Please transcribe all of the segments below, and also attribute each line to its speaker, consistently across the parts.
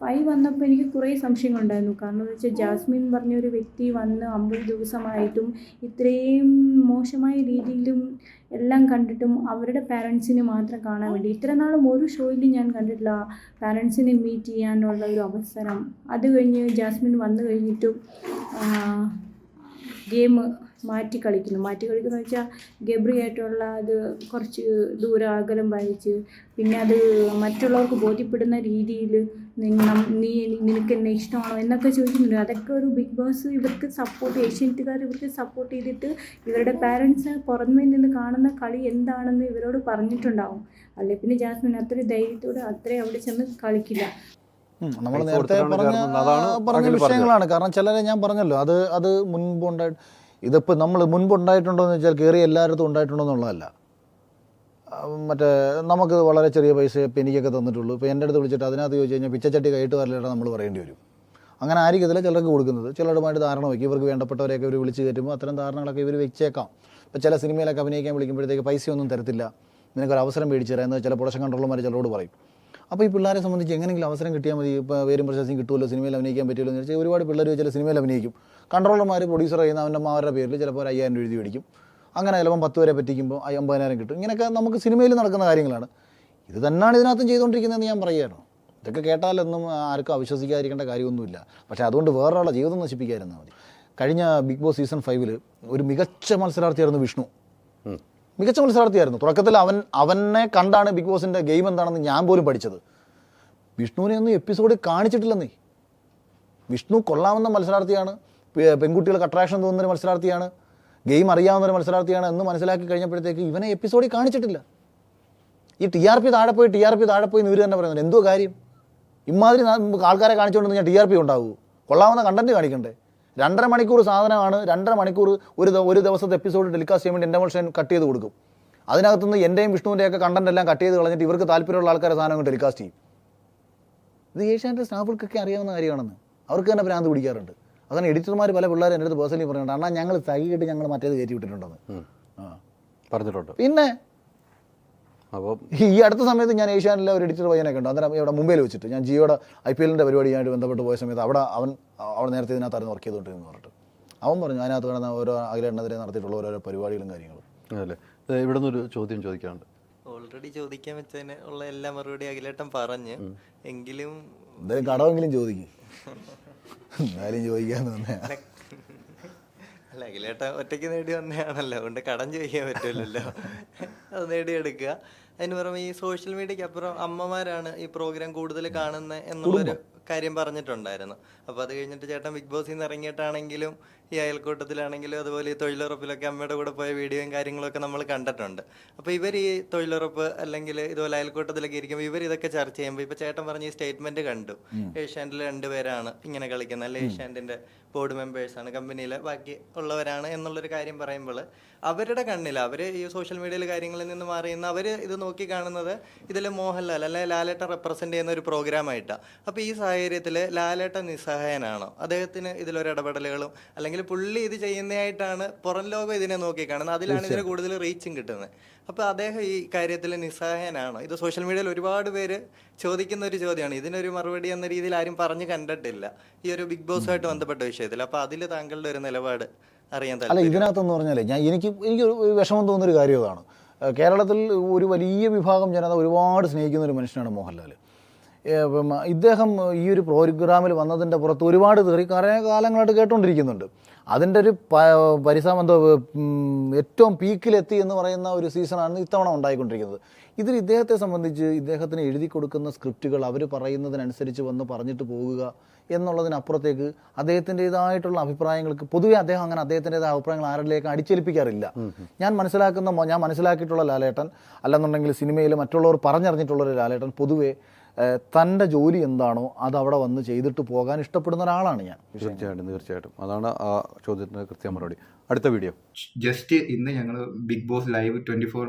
Speaker 1: Five വന്നപ്പോൾ എനിക്ക് കുറേ സംശയങ്ങളുണ്ടായിരുന്നു. കാരണം എന്ന് വെച്ചാൽ ജാസ്മിൻ പറഞ്ഞൊരു വ്യക്തി വന്ന് അമ്പത് ദിവസമായിട്ടും ഇത്രയും മോശമായ രീതിയിലും എല്ലാം കണ്ടിട്ടും അവരുടെ പാരൻസിനെ മാത്രം കാണാൻ വേണ്ടി. ഇത്ര നാളും ഒരു ഷോയിലും ഞാൻ കണ്ടിട്ടില്ല പാരൻസിനെ മീറ്റ് ചെയ്യാനുള്ള ഒരു അവസരം. അത് കഴിഞ്ഞ് ജാസ്മിൻ വന്നു കഴിഞ്ഞിട്ടും ഗെയിം മാറ്റി കളിക്കുന്നു. മാറ്റി കളിക്കുന്നു വെച്ചാൽ ഗബ്രിയായിട്ടുള്ള അത് കുറച്ച് ദൂരം അകലം വഹിച്ച് പിന്നെ അത് മറ്റുള്ളവർക്ക് ബോധ്യപ്പെടുന്ന രീതിയിൽ നീ നിനക്ക് എന്നെ ഇഷ്ടമാണോ എന്നൊക്കെ ചോദിക്കുന്നുണ്ട്. അതൊക്കെ ഒരു ബിഗ് ബോസ് ഇവർക്ക് സപ്പോർട്ട് ഏഷ്യന്റുകാർ ഇവർക്ക് സപ്പോർട്ട് ചെയ്തിട്ട് ഇവരുടെ പാരൻസ് പുറമേ നിന്ന് കാണുന്ന കളി എന്താണെന്ന് ഇവരോട് പറഞ്ഞിട്ടുണ്ടാവും. അല്ലെ? പിന്നെ ജാസ്മിൻ അത്ര ധൈര്യത്തോടെ അത്രയും അവിടെ ചെന്ന് കളിക്കില്ല.
Speaker 2: നമ്മൾ നേരത്തെ പറഞ്ഞ
Speaker 3: അതാണ്
Speaker 2: പറഞ്ഞ വിഷയങ്ങളാണ്. കാരണം ചിലരെ ഞാൻ പറഞ്ഞല്ലോ അത് അത് മുൻപുണ്ടായി ഇതിപ്പോൾ നമ്മൾ മുൻപ് ഉണ്ടായിട്ടുണ്ടോ എന്ന് വെച്ചാൽ കയറി എല്ലായിടത്തും ഉണ്ടായിട്ടുണ്ടോ എന്നുള്ളതല്ല മറ്റേ നമുക്ക് വളരെ ചെറിയ പൈസ എനിക്കൊക്കെ തന്നിട്ടുള്ളൂ. ഇപ്പോൾ എന്റെ അടുത്ത് വിളിച്ചിട്ട് അതിനകത്ത് ചോദിച്ചു കഴിഞ്ഞാൽ പിച്ചച്ചട്ടി കൈയിട്ട് വരലേട്ടാ നമ്മൾ പറയേണ്ടി വരും. അങ്ങനെ ആയിരിക്കത്തില്ല ചിലർക്ക് കൊടുക്കുന്നത്. ചിലരുമായിട്ട് ധാരണ വയ്ക്കും. ഇവർക്ക് വേണ്ടപ്പെട്ടവരെയൊക്കെ ഇവർ വിളിച്ച് കയറ്റുമ്പോൾ അത്തരം ധാരണകളൊക്കെ ഇവർ വെച്ചേക്കാം. ഇപ്പോൾ ചില സിനിമയിലൊക്കെ അഭിനയിക്കാൻ വിളിക്കുമ്പോഴത്തേക്ക് പൈസയൊന്നും തരത്തില്ല. നിനക്കൊരു അവസരം മേടിച്ചു ചില പ്രൊഡക്ഷൻ കൺട്രോളർമാർ ചിലരോട് പറയും. അപ്പോൾ ഈ പിള്ളേരെ സംബന്ധിച്ച് എങ്ങനെയെങ്കിലും അവസരം കിട്ടിയാൽ മതി. ഇപ്പോൾ പേരും പ്രശസ്തിയും കിട്ടുമല്ലോ സിനിമയിൽ അഭിനയിക്കാൻ പറ്റുമല്ലോ എന്ന് വെച്ചാൽ ഒരുപാട് പിള്ളേർ ചില സിനിമയിൽ അഭിനയിക്കും. കൺട്രോളർമാർ പ്രൊഡ്യൂസർ ചെയ്യുന്ന അവന്റെ അവരുടെ പേരിൽ ചിലപ്പോൾ ഒരു അയ്യായിരം രൂപ എഴുതി മേടിക്കും. അങ്ങനെ ചിലപ്പം പത്ത് വരെ പറ്റിക്കുമ്പോൾ അമ്പതിനായിരം കിട്ടും. ഇങ്ങനെയൊക്കെ നമുക്ക് സിനിമയിൽ നടക്കുന്ന കാര്യങ്ങളാണ്. ഇത് തന്നെയാണ് ഇതിനകത്തും ചെയ്തുകൊണ്ടിരിക്കുന്നതെന്ന് ഞാൻ പറയുകയാണ് ഇതൊക്കെ കേട്ടാലൊന്നും ആർക്കും അവിശ്വസിക്കാതിരിക്കേണ്ട കാര്യമൊന്നുമില്ല. പക്ഷേ അതുകൊണ്ട് വേറൊരാളെ ജീവിതം നശിപ്പിക്കാതിരുന്നാൽ മതി. കഴിഞ്ഞ ബിഗ് ബോസ് സീസൺ ഫൈവിൽ ഒരു മികച്ച മത്സരാർത്ഥിയായിരുന്നു വിഷ്ണു. മികച്ച മത്സരാർത്ഥിയായിരുന്നു. തുടക്കത്തിൽ അവൻ അവനെ കണ്ടാണ് ബിഗ് ബോസിന്റെ ഗെയിം എന്താണെന്ന് ഞാൻ പോലും പഠിച്ചത്. വിഷ്ണുവിനെ ഒന്നും എപ്പിസോഡ് കാണിച്ചിട്ടില്ലെന്നേ. വിഷ്ണു കൊള്ളാവുന്ന മത്സരാർത്ഥിയാണ്. പെൺകുട്ടികൾക്ക് അട്രാക്ഷൻ തോന്നുന്ന ഒരു മത്സരാർത്ഥിയാണ്. ഗെയിം അറിയാവുന്ന ഒരു മത്സരാർത്ഥിയാണ് എന്ന് മനസ്സിലാക്കി കഴിഞ്ഞപ്പോഴത്തേക്ക് ഇവനെ എപ്പിസോഡിൽ കാണിച്ചിട്ടില്ല. ഈ ടി ആർ പി താഴെ പോയി ടി ആർ പി താഴെ പോയി എന്ന് ഇവർ തന്നെ പറയുന്നത് എന്തോ കാര്യം? ഇമാതിരി ആൾക്കാരെ കാണിച്ചുകൊണ്ട് ഞാൻ ടി ആർ പി ഉണ്ടാവൂ. കൊള്ളാവുന്ന കണ്ടന്റ് കാണിക്കണ്ടേ? രണ്ടര മണിക്കൂർ സാധനമാണ് രണ്ടര മണിക്കൂർ ഒരു ഒരു ദിവസത്തെ എപ്പിസോഡ് ടെലികാസ്റ്റ് ചെയ്യാൻ വേണ്ടി എന്റെ മനുഷ്യൻ കട്ട് ചെയ്ത് കൊടുക്കും. അതിനകത്തുനിന്ന് എന്റെയും വിഷ്ണുവിന്റെയൊക്കെ കണ്ടന്റ് എല്ലാം കട്ട് ചെയ്ത് കളഞ്ഞിട്ട് ഇവർക്ക് താല്പര്യമുള്ള ആൾക്കാരെ സാധനം ടെലികാസ്റ്റ് ചെയ്യും. ഇത് ഏഷ്യാനെറ്റ് സ്റ്റാഫുകൾക്കൊക്കെ അറിയാവുന്ന കാര്യമാണെന്ന്. അവർക്ക് തന്നെ ഭ്രാന്ത് പിടിക്കാറുണ്ട്. അതാണ് എഡിറ്റർമാർ പല പിള്ളേരും എന്റെ അടുത്ത് പേഴ്സണലി പറയുന്നുണ്ട് അണ്ണാ ഞങ്ങൾ തകിയിട്ട് ഞങ്ങൾ മറ്റേത് കയറ്റി വിട്ടിട്ടുണ്ടെന്ന്
Speaker 3: പറഞ്ഞിട്ടുണ്ട്.
Speaker 2: പിന്നെ
Speaker 3: അപ്പോൾ
Speaker 2: ഈ അടുത്ത സമയത്ത് ഞാൻ ഏഷ്യാനിലെ ഒരു എഡിറ്റർ പയ്യനെ കണ്ടു. അന്നേരം ഇവിടെ മുംബൈയിൽ വെച്ചിട്ട് ഞാൻ ജിയോടെ ഐ പി എല്ലിന്റെ പരിപാടിയായിട്ട് ബന്ധപ്പെട്ട് പോയ സമയത്ത് അവിടെ അവൻ അവിടെ നേരത്തെ ഇതിനകത്തായിരുന്നു വർക്ക് ചെയ്തുകൊണ്ടിരുന്നു പറഞ്ഞിട്ട്. അവൻ പറഞ്ഞു അതിനകത്ത് കിടന്ന ഓരോ അഖിലെണ്ണത്തിനെ നടത്തിയിട്ടുള്ള ഓരോരോ പരിപാടികളും കാര്യങ്ങളും.
Speaker 3: അതല്ലേ ഇവിടെ ഒരു ചോദ്യം ചോദിക്കാനുണ്ട്.
Speaker 4: ഓൾറെഡി ചോദിക്കാൻ വെച്ചതിന് ഉള്ള എല്ലാ മറുപടി അഖിലേട്ടൻ പറഞ്ഞ് എങ്കിലും
Speaker 2: എന്തായാലും കടമെങ്കിലും ചോദിക്കും. എന്തായാലും ചോദിക്കാന്ന് തന്നെ
Speaker 4: അല്ല അഖിലേട്ട ഒറ്റയ്ക്ക് നേടി വന്നതാണല്ലോ അതുകൊണ്ട് കടം ചോദിക്കാൻ പറ്റില്ലല്ലോ അത് നേടിയെടുക്കുക. അതിന് പുറമെ ഈ സോഷ്യൽ മീഡിയക്ക് അപ്പുറം അമ്മമാരാണ് ഈ പ്രോഗ്രാം കൂടുതൽ കാണുന്നത് എന്നുള്ളൊരു കാര്യം പറഞ്ഞിട്ടുണ്ടായിരുന്നു. അപ്പോൾ അത് കഴിഞ്ഞിട്ട് ചേട്ടൻ ബിഗ് ബോസിൽ നിന്ന് ഇറങ്ങിയിട്ടാണെങ്കിലും ഈ അയൽക്കൂട്ടത്തിലാണെങ്കിലും അതുപോലെ ഈ തൊഴിലുറപ്പിലൊക്കെ അമ്മയുടെ കൂടെ പോയ വീഡിയോയും കാര്യങ്ങളൊക്കെ നമ്മൾ കണ്ടിട്ടുണ്ട്. അപ്പോൾ ഇവർ ഈ തൊഴിലുറപ്പ് അല്ലെങ്കിൽ ഇതുപോലെ അയൽക്കൂട്ടത്തിലൊക്കെ ഇരിക്കുമ്പോൾ ഇവർ ഇതൊക്കെ ചർച്ച ചെയ്യുമ്പോൾ ഇപ്പോൾ ചേട്ടൻ പറഞ്ഞ ഈ സ്റ്റേറ്റ്മെന്റ് കണ്ടു. ഏഷ്യാനിൽ രണ്ടുപേരാണ് ഇങ്ങനെ കളിക്കുന്നത്. അല്ലെ ഏഷ്യാന്റെ ബോർഡ് മെമ്പേഴ്സാണ് കമ്പനിയിലെ ബാക്കി ഉള്ളവരാണ് എന്നുള്ളൊരു കാര്യം പറയുമ്പോൾ അവരുടെ കണ്ണിൽ അവർ ഈ സോഷ്യൽ മീഡിയയിൽ കാര്യങ്ങളിൽ നിന്ന് മാറിയുന്ന അവർ ഇത് നോക്കി കാണുന്നത് ഇതിൽ മോഹൻലാൽ അല്ലെ ലാലേട്ട റെപ്രസെന്റ് ചെയ്യുന്ന ഒരു പ്രോഗ്രാമായിട്ടാണ് അപ്പോൾ ഈ സാഹചര്യത്തിൽ ലാലേട്ട നിസ്സഹായനാണോ? അദ്ദേഹത്തിന് ഇതിലൊരു ഇടപെടലുകളും അല്ലെങ്കിൽ പുള്ളി ഇത് ചെയ്യുന്നതായിട്ടാണ് പുറം ലോകം ഇതിനെ നോക്കി കാണുന്നത്. അതിലാണ് ഇതിന് കൂടുതൽ റീച്ചും കിട്ടുന്നത്. അപ്പോൾ അദ്ദേഹം ഈ കാര്യത്തിൽ നിസ്സഹായനാണോ? ഇത് സോഷ്യൽ മീഡിയയിൽ ഒരുപാട് പേര് ചോദിക്കുന്ന ഒരു ചോദ്യമാണ്. ഇതിനൊരു മറുപടി എന്ന രീതിയിൽ ആരും പറഞ്ഞു കണ്ടിട്ടില്ല. ഈ ഒരു ബിഗ് ബോസുമായിട്ട് ബന്ധപ്പെട്ട വിഷയത്തിൽ. അപ്പോൾ അതിൽ താങ്കളുടെ ഒരു നിലപാട് അറിയാൻ
Speaker 2: അല്ല ഇതിനകത്തെന്ന് പറഞ്ഞാലേ ഞാൻ എനിക്ക് എനിക്ക് തോന്നുന്ന ഒരു വിഷമം തോന്നുന്നൊരു കാര്യം അതാണ് കേരളത്തിൽ ഒരു വലിയ വിഭാഗം ജനത ഒരുപാട് സ്നേഹിക്കുന്ന ഒരു മനുഷ്യനാണ് മോഹൻലാൽ ഇദ്ദേഹം ഈ ഒരു പ്രോഗ്രാമിൽ വന്നതിന്റെ പുറത്ത് ഒരുപാട് തെറി കുറേ കാലങ്ങളായിട്ട് കേട്ടുകൊണ്ടിരിക്കുന്നുണ്ട്. അതിന്റെ ഒരു പരിസരം എന്തോ ഏറ്റവും പീക്കിലെത്തി എന്ന് പറയുന്ന ഒരു സീസണാണ് ഇത്തവണ ഉണ്ടായിക്കൊണ്ടിരിക്കുന്നത്. ഇതിൽ ഇദ്ദേഹത്തെ സംബന്ധിച്ച് ഇദ്ദേഹത്തിന് എഴുതി കൊടുക്കുന്ന സ്ക്രിപ്റ്റുകൾ അവർ പറയുന്നതിനനുസരിച്ച് വന്ന് പറഞ്ഞിട്ട് പോകുക എന്നുള്ളതിനപ്പുറത്തേക്ക് അദ്ദേഹത്തിന്റെതായിട്ടുള്ള അഭിപ്രായങ്ങൾക്ക് പൊതുവെ അദ്ദേഹം അങ്ങനെ അദ്ദേഹത്തിന്റെതായ അഭിപ്രായങ്ങൾ ആരുടെയൊക്കെ അടിച്ചേൽപ്പിക്കാറില്ല. ഞാൻ മനസ്സിലാക്കുന്ന ഞാൻ മനസ്സിലാക്കിയിട്ടുള്ള ലാലേട്ടൻ അല്ലെന്നുണ്ടെങ്കിൽ സിനിമയിൽ മറ്റുള്ളവർ പറഞ്ഞറിഞ്ഞിട്ടുള്ള ഒരു ലാലേട്ടൻ പൊതുവെ തന്റെ ജോലി എന്താണോ അത് അവിടെ വന്ന് ചെയ്തിട്ട് പോകാൻ ഇഷ്ടപ്പെടുന്ന ഒരാളാണ് ഞാൻ.
Speaker 3: തീർച്ചയായിട്ടും തീർച്ചയായിട്ടും. അതാണ് ആ ചോദ്യത്തിന് കൃത്യ മറുപടി. അടുത്ത വീഡിയോ.
Speaker 5: ജസ്റ്റ് ഇന്ന് ഞങ്ങൾ Bigg Boss live twenty four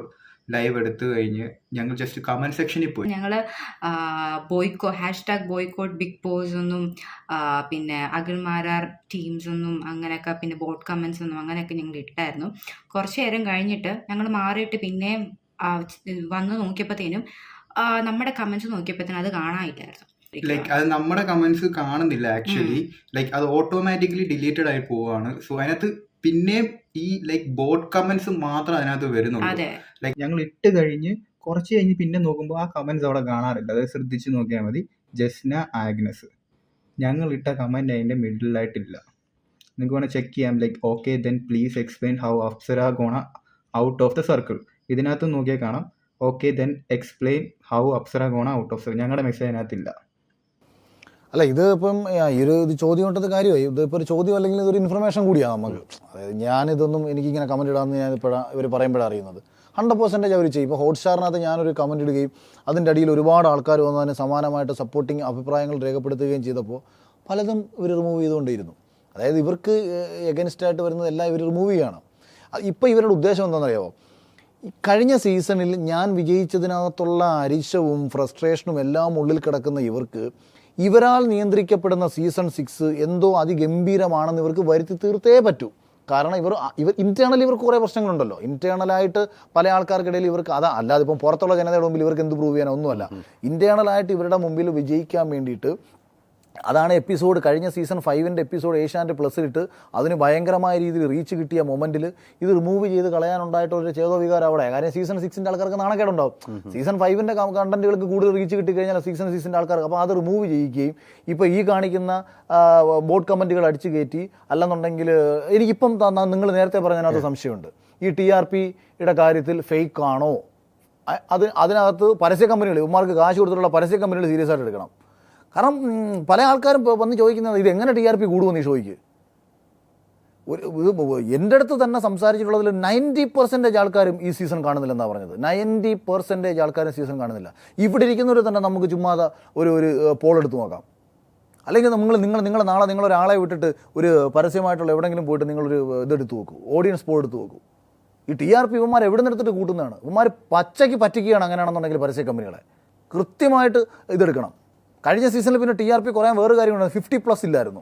Speaker 5: live എടുത്തു കഴിഞ്ഞ് ഞങ്ങൾ ജസ്റ്റ് കമന്റ് സെക്ഷനിൽ പോയി.
Speaker 6: ഞങ്ങൾ boycott hashtag boycott Bigg Boss ഒന്നും പിന്നെ അഖിൽമാരാർ ടീംസ് ഒന്നും അങ്ങനെയൊക്കെ പിന്നെ ബോട്ട് കമന്റ്സ് ഒന്നും അങ്ങനെയൊക്കെ ഞങ്ങൾ ഇട്ടായിരുന്നു. കുറച്ച് നേരം കഴിഞ്ഞിട്ട് ഞങ്ങൾ മാറിയിട്ട് പിന്നെയും ആ, വന്ന് നോക്കിയപ്പോഴത്തേനും ആ, നമ്മുടെ കമൻസ് തന്നെ അത് കാണാനില്ലായിരുന്നു.
Speaker 5: ലൈക്ക് അത് നമ്മുടെ കമന്റ്സ് കാണുന്നില്ല ആക്ച്വലി ലൈക്ക് അത് ഓട്ടോമാറ്റിക്കലി ഡിലീറ്റഡ് ആയി പോവാണ് സോ അതിനകത്ത് പിന്നെയും ഈ ലൈക്ക് ബോട്ട് കമന്റ്സ് മാത്രം അതിനകത്ത് വരുന്നുള്ളൂ.
Speaker 6: ലൈക്
Speaker 5: ലൈക്ക് ഞങ്ങൾ ഇട്ട് കഴിഞ്ഞ് കുറച്ച് കഴിഞ്ഞ് പിന്നെ നോക്കുമ്പോൾ ആ കമന്റ്സ് അവിടെ കാണാറില്ല. അത് ശ്രദ്ധിച്ച് നോക്കിയാൽ മതി. ജസ്ന ആഗ്നസ്. ഞങ്ങൾ ഇട്ട കമന്റ് അതിന്റെ മിഡിലായിട്ടില്ല നിങ്ങൾക്ക് വേണേൽ ചെക്ക് ചെയ്യാം. Like okay then please explain how Apsara gonna out of the circle ഇതിനകത്ത് നോക്കിയാൽ കാണാം. Okay then explain how Apsara gonna out of seven ഞങ്ങളുടെ മെസ്സേജ് അതിനകത്തില്ല.
Speaker 2: അല്ല ഇത് ഇപ്പം ഈ ഒരു ഇത് ചോദ്യം കൊണ്ടത് കാര്യമായി. ഇതിപ്പോൾ ഒരു ചോദ്യം അല്ലെങ്കിൽ ഇതൊരു ഇൻഫർമേഷൻ കൂടിയാണ് നമുക്ക്. അതായത് ഞാനിതൊന്നും എനിക്കിങ്ങനെ കമന്റ് ഇടാമെന്ന് ഞാൻ ഇപ്പോഴാണ് ഇവർ പറയുമ്പോഴാണ് അറിയുന്നത്. ഹൺഡ്രഡ് പെർസെന്റേജ് അവർ ചെയ്യും. ഇപ്പോൾ ഹോട്ട്സ്റ്റാറിനകത്ത് ഞാനൊരു കമന്റ് ഇടുകയും അതിന്റെ അടിയിൽ ഒരുപാട് ആൾക്കാർ വന്ന് അതിന് സമാനമായിട്ട് സപ്പോർട്ടിങ് അഭിപ്രായങ്ങൾ രേഖപ്പെടുത്തുകയും ചെയ്തപ്പോൾ പലതും ഇവർ റിമൂവ് ചെയ്തുകൊണ്ടിരുന്നു. അതായത് ഇവർക്ക് എഗൻസ്റ്റ് ആയിട്ട് വരുന്നത് എല്ലാം ഇവർ റിമൂവ് ചെയ്യണം. ഇപ്പോൾ ഇവരുടെ ഉദ്ദേശം എന്താണെന്നറിയാമോ കഴിഞ്ഞ സീസണിൽ ഞാൻ വിജയിച്ചതിനകത്തുള്ള അരിശവും ഫ്രസ്ട്രേഷനും എല്ലാം ഉള്ളിൽ കിടക്കുന്ന ഇവർക്ക് ഇവരാൽ നിയന്ത്രിക്കപ്പെടുന്ന സീസൺ സിക്സ് എന്തോ അതിഗംഭീരമാണെന്ന് ഇവർക്ക് വരുത്തി തീർത്തേ പറ്റൂ. കാരണം ഇവർ ഇവർ ഇന്റേണൽ ഇവർക്ക് കുറേ പ്രശ്നങ്ങളുണ്ടല്ലോ. ഇന്റേണലായിട്ട് പല ആൾക്കാർക്കിടയിൽ ഇവർക്ക് അതാ അല്ലാതെ ഇപ്പം പുറത്തുള്ള ജനതയുടെ മുമ്പിൽ ഇവർക്ക് എന്ത് പ്രൂവ് ചെയ്യാനോ? ഒന്നുമല്ല. ഇന്റേണലായിട്ട് ഇവരുടെ മുമ്പിൽ വിജയിക്കാൻ വേണ്ടിയിട്ട് അതാണ് എപ്പിസോഡ് കഴിഞ്ഞ സീസൺ ഫൈവിന്റെ എപ്പിസോഡ് ഏഷ്യാന്റെ പ്ലസ്സിലിട്ട് അതിന് ഭയങ്കരമായ രീതിയിൽ റീച്ച് കിട്ടിയ മൊമെന്റിൽ ഇത് റിമൂവ് ചെയ്ത് കളയാനുണ്ടായിട്ടൊരു ചേതോ വികാരം അവിടെ. കാര്യം സീസൺ സിക്സിന്റെ ആൾക്കാർക്ക് നാണക്കേടുണ്ടാവും. സീസൺ ഫൈവിന്റെ കണ്ടന്റുകൾക്ക് കൂടുതൽ റീച്ച് കിട്ടി കഴിഞ്ഞാൽ സീസൺ സിക്സിന്റെ ആൾക്കാർക്ക് അപ്പോൾ അത് റിമൂവ് ചെയ്യിക്കുകയും ഇപ്പോൾ ഈ കാണിക്കുന്ന ബോർഡ് കമന്റുകൾ അടിച്ചു കയറ്റി. അല്ലെന്നുണ്ടെങ്കിൽ എനിക്കിപ്പം നിങ്ങൾ നേരത്തെ പറഞ്ഞതിനകത്ത് സംശയമുണ്ട്. ഈ ടി ആർ പിയുടെ കാര്യത്തിൽ ഫേക്ക് ആണോ? അത് അതിനകത്ത് പരസ്യ കമ്പനികൾ ഇവന്മാർക്ക് കാശ് കൊടുത്തിട്ടുള്ള പരസ്യ കമ്പനികൾ സീരിയസ് ആയിട്ട് എടുക്കണം. കാരണം പല ആൾക്കാരും വന്ന് ചോദിക്കുന്നത് ഇത് എങ്ങനെ ടി ആർ പി കൂടുമെന്ന് ഷോയ്ക്ക്? ഒരു ഇത് എന്റെ അടുത്ത് തന്നെ സംസാരിച്ചിട്ടുള്ളതിൽ നയന്റി പെർസെന്റേജ് ആൾക്കാരും ഈ സീസൺ കാണുന്നില്ലെന്നാണ് പറഞ്ഞത്. നയന്റി പെർസെന്റേജ് ആൾക്കാരും സീസൺ കാണുന്നില്ല. ഇവിടെ ഇരിക്കുന്നവർ തന്നെ നമുക്ക് ചുമ്മാതെ ഒരു ഒരു പോൾ എടുത്ത് നോക്കാം. അല്ലെങ്കിൽ നിങ്ങൾ നിങ്ങൾ നിങ്ങൾ നാളെ നിങ്ങളൊരാളെ വിട്ടിട്ട് ഒരു പരസ്യമായിട്ടുള്ള എവിടെയെങ്കിലും പോയിട്ട് നിങ്ങളൊരു ഇതെടുത്ത് നോക്കൂ. ഓഡിയൻസ് പോൾ എടുത്ത് നോക്കൂ. ഈ ടി ആർ പി ഇവന്മാർ എവിടെ നിന്നെടുത്തിട്ട് കൂട്ടുന്നതാണ്? ഇവന്മാർ പച്ചയ്ക്ക് പറ്റിക്കുകയാണ് അങ്ങനെയാണെന്നുണ്ടെങ്കിൽ പരസ്യ കമ്പനികളെ. കൃത്യമായിട്ട് ഇതെടുക്കണം. കഴിഞ്ഞ സീസണിൽ പിന്നെ ടി ആർ പി കുറയാൻ വേറെ കാര്യങ്ങളുണ്ട് ഫിഫ്റ്റി പ്ലസ് ഇല്ലായിരുന്നു.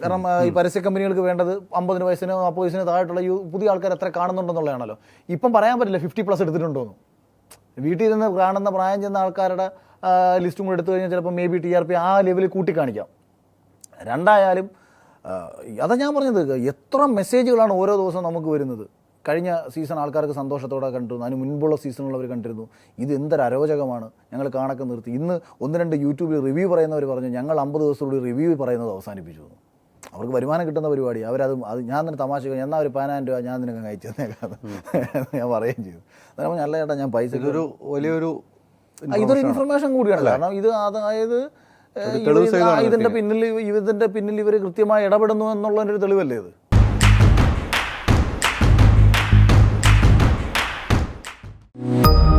Speaker 2: കാരണം ഈ പരസ്യ കമ്പനികൾക്ക് വേണ്ടത് അമ്പതിന് വയസ്സിനോ നാൽപ്പത് വയസ്സിനോ താഴെയുള്ള ഈ പുതിയ ആൾക്കാർ എത്ര കാണുന്നുണ്ടെന്നുള്ളതാണല്ലോ. ഇപ്പം പറയാൻ പറ്റില്ല ഫിഫ്റ്റി പ്ലസ് എടുത്തിട്ടുണ്ടോന്ന്. വീട്ടിൽ നിന്ന് കാണുന്ന പ്രായം ചെന്ന ആൾക്കാരുടെ ലിസ്റ്റും കൂടെ എടുത്തു കഴിഞ്ഞാൽ ചിലപ്പോൾ may be T R P ആ ലെവലിൽ കൂട്ടി കാണിക്കാം രണ്ടായാലും അതാ ഞാൻ പറഞ്ഞത് എത്ര മെസ്സേജുകളാണ് ഓരോ ദിവസം നമുക്ക് വരുന്നത്. കഴിഞ്ഞ സീസൺ ആൾക്കാർക്ക് സന്തോഷത്തോടെ കണ്ടിരുന്നു. അതിന് മുൻപുള്ള സീസണുള്ളവർ കണ്ടിരുന്നു. ഇത് എന്തൊരു അരോചകമാണ്. ഞങ്ങൾ കാണൊക്കെ നിർത്തി. ഇന്ന് ഒന്ന് രണ്ട് യൂട്യൂബിൽ റിവ്യൂ പറയുന്നവർ പറഞ്ഞു ഞങ്ങൾ അമ്പത് ദിവസത്തോട് റിവ്യൂ പറയുന്നത് അവസാനിപ്പിച്ചു. അവർക്ക് വരുമാനം കിട്ടുന്ന പരിപാടി. അവരത് അത് ഞാൻ തന്നെ തമാശ എന്നാൽ ഒരു പതിനായിരം രൂപ ഞാൻ നിനക്ക് അയച്ചു തന്നേക്കാം ഞാൻ പറയുകയും ചെയ്തു. അതായത് നല്ല ചേട്ടാ ഞാൻ പൈസ
Speaker 3: ഒരു വലിയൊരു
Speaker 2: ഇതൊരു ഇൻഫർമേഷൻ കൂടിയാണ് കാരണം ഇത് അതായത് ഇതിന്റെ പിന്നിൽ ഇതിന്റെ പിന്നിൽ ഇവർ കൃത്യമായി ഇടപെടുന്നു എന്നുള്ളതിന്റെ ഒരു തെളിവല്ലേ ഇത്? You.